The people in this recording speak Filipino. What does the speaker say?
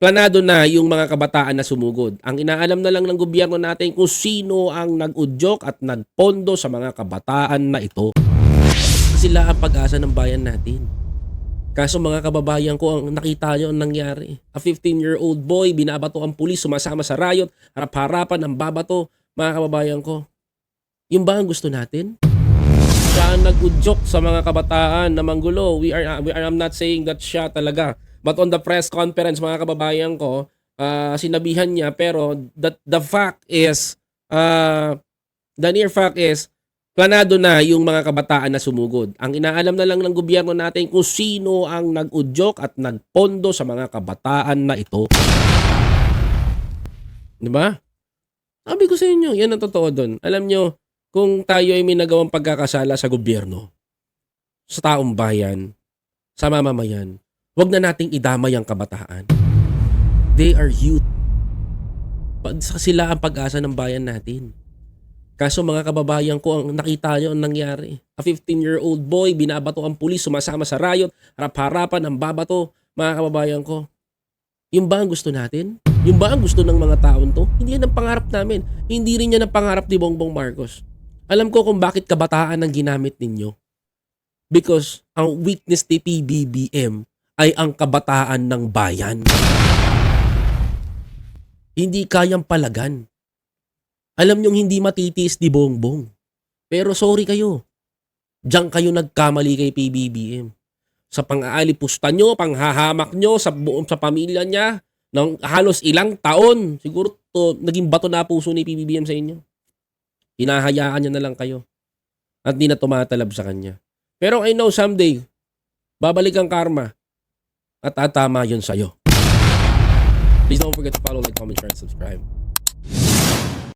planado na yung mga kabataan na sumugod. Ang inaalam na lang ng gobyerno natin kung sino ang nag-udyok at nagpondo sa mga kabataan na ito. Sila ang pag-asa ng bayan natin. Kaso mga kababayan ko, ang nakita nyo ang nangyari. A 15-year-old boy, binabato ang pulis, sumasama sa riot, harap-harapan ang babato. Mga kababayan ko, yung ba ang gusto natin? Siya ang nag-udyok sa mga kabataan na manggulo. We are, we are, I'm not saying that siya talaga. But on the press conference, mga kababayan ko, ah, sinabihan niya, pero the, the fact is, uh, the near fact is, planado na yung mga kabataan na sumugod. Ang inaalam na lang ng gobyerno natin kung sino ang nag-udyok at nagpondo sa mga kabataan na ito. Di ba? Sabi ko sa inyo, yan ang totoo doon. Alam nyo, kung tayo ay may nagawang pagkakasala sa gobyerno, sa taong bayan, sa mamamayan, wag na nating idamay ang kabataan. They are youth. Sila ang pag-asa ng bayan natin. Kaso mga kababayan ko, ang nakita nyo ang nangyari. A 15-year-old boy, binabato ang pulis, sumasama sa riot, harap-harapan ang babato. Mga kababayan ko, yung ba ang gusto natin? Yung ba ang gusto ng mga taon to? Hindi yan ang pangarap namin. Hindi rin yan ang pangarap ni Bongbong Marcos. Alam ko kung bakit kabataan ang ginamit ninyo. Because ang weakness ni PBBM ay ang kabataan ng bayan. Hindi kayang palagan. Alam niyong hindi matitiis ni Bongbong. Pero sorry kayo. Diyan kayo nagkamali kay PBBM. Sa pang-aalipusta nyo, panghahamak nyo sa buong sa pamilya niya ng halos ilang taon. Siguro to, naging bato na puso ni PBBM sa inyo. Hinahayaan niya na lang kayo. At di na tumatalab sa kanya. Pero I know someday, babalik ang karma. At tatama yun sa'yo. Please don't forget to follow, like, comment, share, and subscribe.